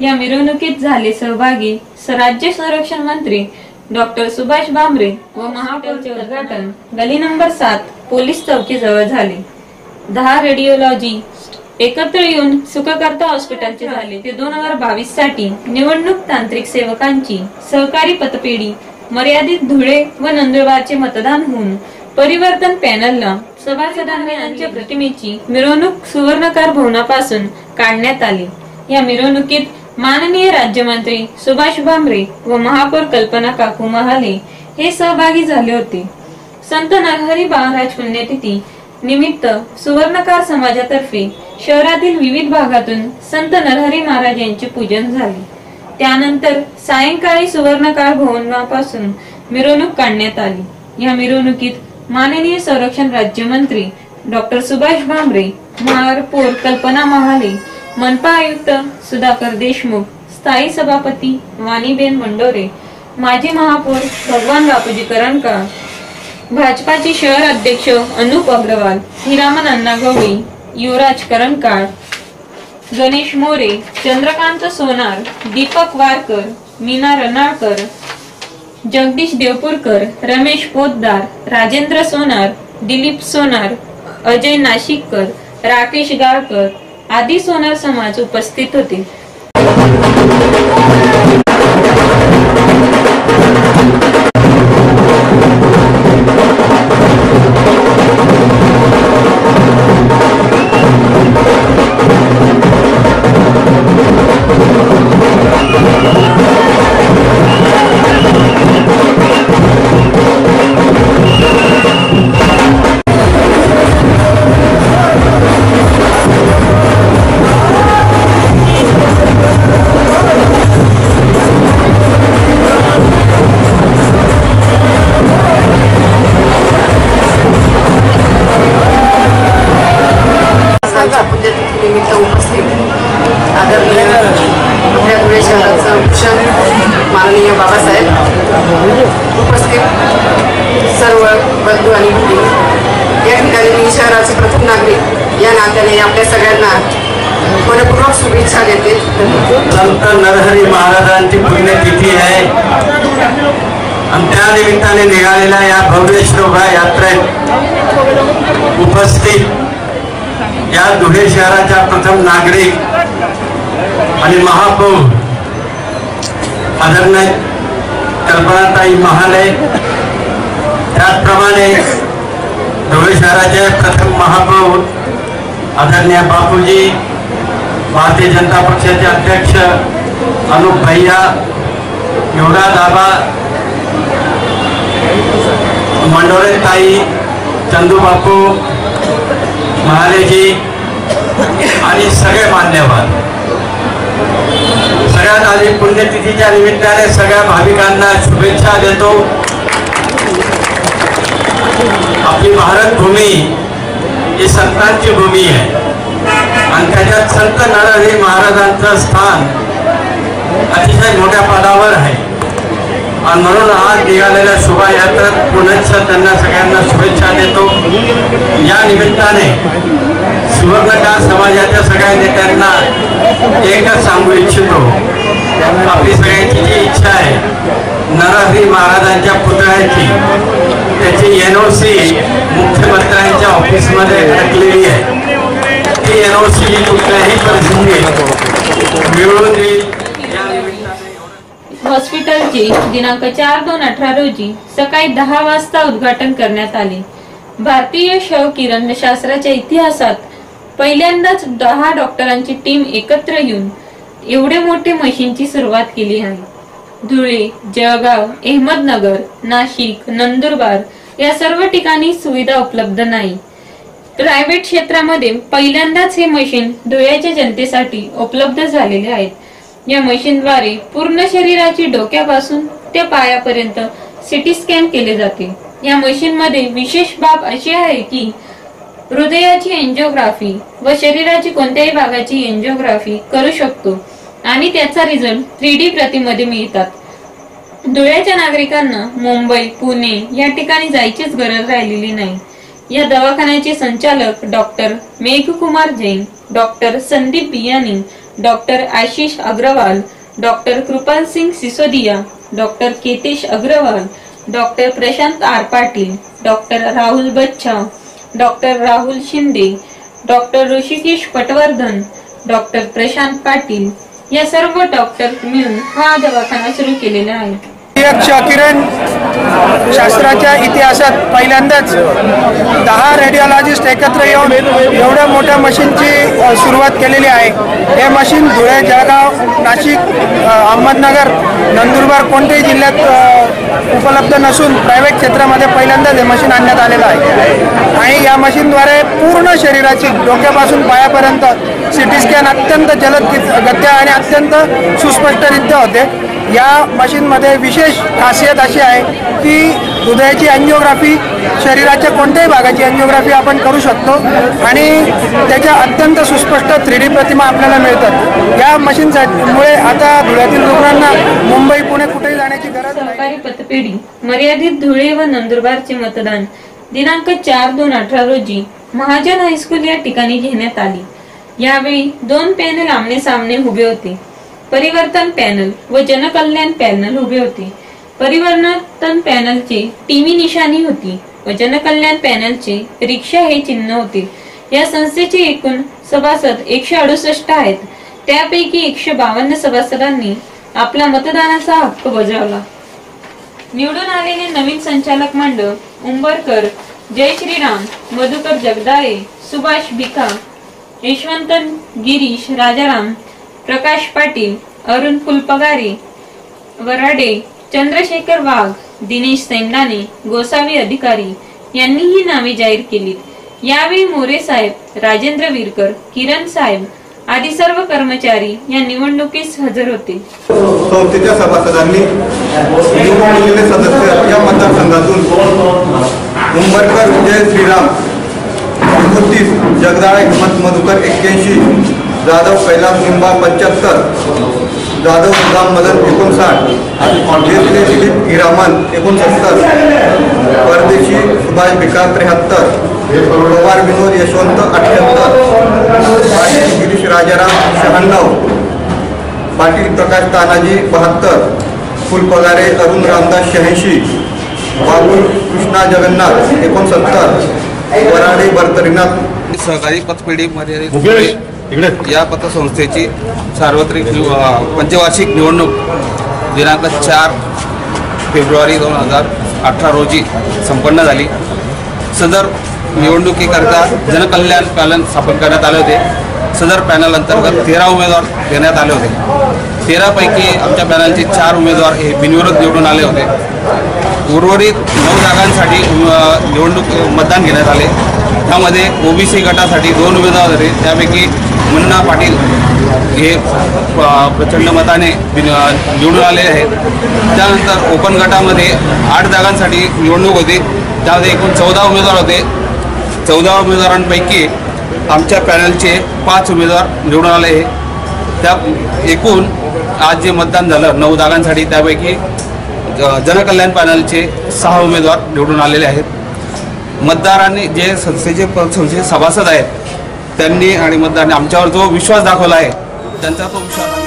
या मिरवणुकीत झाले सहभागी राज्य संरक्षण मंत्री डॉक्टर सुभाष भामरे व महापौरचे उद्घाटन गली नंबर सात पोलीस चौकी जवळ झाले. दहा रेडिओलॉजी एकत्र येऊन सुखकर्ता हॉस्पिटलचे झाले. ते दोन हजार बावीससाठी निवडणूक तांत्रिक सेवकांची सहकारी पतपेढी मर्यादित धुळे व नंदुरबारचे मतदान होऊन परिवर्तन पॅनलला सभासदांनी यांच्या प्रतिमेची मिरवणूक सुवर्णकार भवनापासून काढण्यात आली. या मिरवणुकीत माननीय राज्यमंत्री सुभाष भामरे व महापौर कल्पना काकू महाले हे सहभागी झाले होते. संत नागहरी बाळराज पुण्यतिथी निमित्त सुवर्णकार समाजातर्फे शहरातील विविध भागातून संत नरहरी महाराज यांचे पूजन झाले. त्यानंतर सायंकाळी सुवर्णकार भवनापासून मिरवणूक काढण्यात आली. या मिरवणुकीत माननीय संरक्षण राज्यमंत्री डॉक्टर सुभाष भामरे महापौर कल्पना महाले मनपा आयुक्त सुधाकर देशमुख स्थायी सभापती वाणीबेन मंडोरे माजी महापौर भगवान बापूजी करणकर भाजपाचे शहर अध्यक्ष अनुप अग्रवाल हिरामन अण्णा गवळी युवराज करणकार गणेश मोरे चंद्रकांत सोनार दीपक वारकर मीना रनाळकर जगदीश देवपूरकर रमेश पोतदार राजेंद्र सोनार दिलीप सोनार अजय नाशिककर राकेश गाळकर आदी सोनार समाज उपस्थित होते. उपस्थित सर्व बंधू आणि भगिनी. या ठिकाणी मी शहराचे प्रथम नागरिक. या नात्याने आपल्या सगळ्यांना मनपूर्वक शुभेच्छा देते. संत नरहरी महाराजांची पुण्यतिथी आहे. आणि त्या निमित्ताने निघालेल्या या भव्य शोभा यात्रेत उपस्थित या धुळे शहराच्या प्रथम नागरिक आणि महापौर आदरणीय कल्पनाताई महाले. त्याचप्रमाणे धुळे शहराचे प्रथम महापौर आदरणीय बापूजी भारतीय जनता पक्षाचे अध्यक्ष अनुप भैया युवराज आबा मंडोळे ताई चंदू बापू महालेजी आणि सगळे मान्यवर. सगळ्यात आधी पुण्यतिथीच्या निमित्ताने सगळ्या भाविकांना शुभेच्छा देतो. आपली भारत भूमी ही संतांची भूमी आहे. आणि त्याच्यात संत नरहरी महाराजांचं स्थान अतिशय मोठ्या पदावर आहे. आणि म्हणून आज निघालेल्या शोभायात्रेत पुनश्च त्यांना सगळ्यांना शुभेच्छा देतो. या निमित्ताने सुवर्णकार समाजाच्या सगळ्या नेत्यांना एकच सांगू इच्छितो. आपली सगळ्यांची जी इच्छा आहे. नरहरी महाराजांच्या पुतळ्याची. त्याची एन ओ सी मुख्यमंत्र्यांच्या ऑफिसमध्ये अडकलेली आहे. ती एन ओ सी कुठल्याही परिस्थितीत मिळवून देईल हॉस्पिटलचे दिनांक चार दोन अठरा रोजी सकाळी दहा वाजता उद्घाटन करण्यात आले. भारतीय शव किरणशास्त्राच्या इतिहासात पहिल्यांदाच दहा डॉक्टरांची टीम एकत्र येऊन एवढे मोठे मशीनची सुरुवात केली आहे. धुळे जळगाव अहमदनगर नाशिक नंदुरबार या सर्व ठिकाणी सुविधा उपलब्ध नाही. प्रायव्हेट क्षेत्रामध्ये पहिल्यांदाच हे मशीन धुळ्याच्या जनतेसाठी उपलब्ध झालेले आहेत. या मशीनद्वारे पूर्ण शरीराची डोक्यापासून ते पायापर्यंत सिटी स्कॅन केले जाते. या मशीनमध्ये विशेष बाब अशी आहे की हृदयाची एन्जिओग्राफी व शरीराची कोणत्याही भागाची एन्जिओग्राफी करू शकतो. आणि त्याचा रिझल्ट थ्री डी प्रतिमध्ये मिळतात. धुळ्याच्या नागरिकांना मुंबई पुणे या ठिकाणी जायचीच गरज राहिलेली नाही. या दवाखान्याचे संचालक doctor Meghkumar Jain doctor Sandeep Biyani doctor Ashish Agrawal doctor Kripal Singh Sisodiya doctor Ketesh Agrawal doctor Prashant R Patil doctor Rahul Bachcha doctor Rahul Shinde doctor Rishikesh Patwardhan doctor Prashant Patil या सर्व doctor मिळून हा दवाखाना सुरू केलेला आहे. क्षकिरण शास्त्राच्या इतिहासात पहिल्यांदाच दहा रेडिओलॉजिस्ट एकत्र येऊन एवढ्या मोठ्या मशीनची सुरुवात केलेली आहे. हे मशीन धुळे जळगाव नाशिक अहमदनगर नंदुरबार कोणत्याही जिल्ह्यात उपलब्ध नसून प्रायव्हेट क्षेत्रामध्ये पहिल्यांदाच हे मशीन आणण्यात आलेलं आहे. आणि या मशीनद्वारे पूर्ण शरीराची डोक्यापासून पायापर्यंत सिटी स्कॅन अत्यंत जलद गित- गत्या आणि अत्यंत सुस्पष्टरित्या होते. या मशीनमध्ये विशेष खासियत अशी आहे की हृदयाची अँजिओग्राफी शरीराच्या कोणत्याही भागाची अँजिओग्राफी आपण करू शकतो आणि त्याच्या अत्यंत सुस्पष्ट थ्री डी प्रतिमा आपल्याला मिळतात. या मशीनमुळे आता धुळ्यातील रुग्णांना मुंबई पुणे कुठेही जाण्याची गरज नाही. सहकारी पतपेढी मर्यादित धुळे व नंदुरबारचे मतदान. दिनांक चार दोन अठरा रोजी महाजन हायस्कूल या ठिकाणी घेण्यात आली. यावेळी दोन पॅनल आमने सामने उभे होते. परिवर्तन पॅनल व जनकल्याण पॅनल उभे होते. परिवर्तन पॅनलचे टीव्ही निशाणी होती व जनकल्याण पॅनलचे रिक्षा हे चिन्ह होते. या संस्थेचे एकूण सभासद एकशे अडुसष्ट आहेत. त्यापैकी एकशे बावन्न सभासदांनी आपला मतदानाचा हक्क बजावला. निवडून आलेले नवीन संचालक मंडळ उंबरकर जय श्रीराम मधुकर जगदाळे सुभाष भिका यशवंत गिरीश राजाराम प्रकाश पाटील अरुण फुलपगारे वराडे चंद्रशेखर वाघ दिनेश सेंडाने गोसावी अधिकारी यांनी ही नावे जाहीर केली यावेळी मोरे साहेब राजेंद्र विरकर किरण साहेब आदी सर्व कर्मचारी या निवडणुकीस हजर होते. संस्थेच्या सभासदांनी निवडून दिलेले सदस्य या मतदारसंघातून उंबरकर विजय श्रीराम एकोणतीस जगदाळे हिमत मधुकर एक्क्याऐंशी जाधव कैलास निंबा पंच्याहत्तर जाधव सुदाम मदन एकोणसाठ देसले दिलीप हिरामन एकोणसत्तर परदेशी सुभाष भिका त्र्याहत्तर पवार विनोद यशवंत अठ्ठ्याहत्तर पाटील गिरीश राजाराम शहाण्णव पाटील प्रकाश तानाजी बहात्तर फुलपगारे अरुण रामदास शहाऐंशी बाबुल कृष्णा जगन्नाथ एकोणसत्तर वराडे भरतरीनाथ सहकारी पतपेढी मर्यादित या पतसंस्थेची सार्वत्रिक पंचवार्षिक निवडणूक दिनांक चार फेब्रुवारी दोन हजार अठरा रोजी संपन्न झाली. सदर निवडणुकीकरता जनकल्याण पॅनल स्थापन करण्यात आले होते. सदर पॅनल अंतर्गत तेरा उमेदवार देण्यात आले होते. तेरापैकी आमच्या पॅनलचे चार उमेदवार हे बिनविरोध निवडून आले होते. उर्वरित नऊ जागांसाठी निवडणूक मतदान घेण्यात आले. त्यामध्ये ओबीसी गटासाठी दोन उमेदवार होते. त्यापैकी मुन्ना पाटील हे प्रचंड मताने निवडून आले आहेत. त्यानंतर ओपन गटामध्ये आठ जागांसाठी निवडणूक होती. त्यामध्ये एकूण चौदा उमेदवार होते. चौदा उमेदवारांपैकी आमच्या पॅनलचे पाच उमेदवार निवडून आले. आहे त्या एकूण आज जे मतदान झालं नऊ जागांसाठी त्यापैकी जनकल्याण पॅनलचे सहा उमेदवार निवडून आलेले आहेत. मतदारांनी जे संस्थेचे प- संस्थेचे सभासद आहेत त्यांनी आणि मतदारांनी आमच्यावर जो विश्वास दाखवला आहे त्यांचा तो विश्वास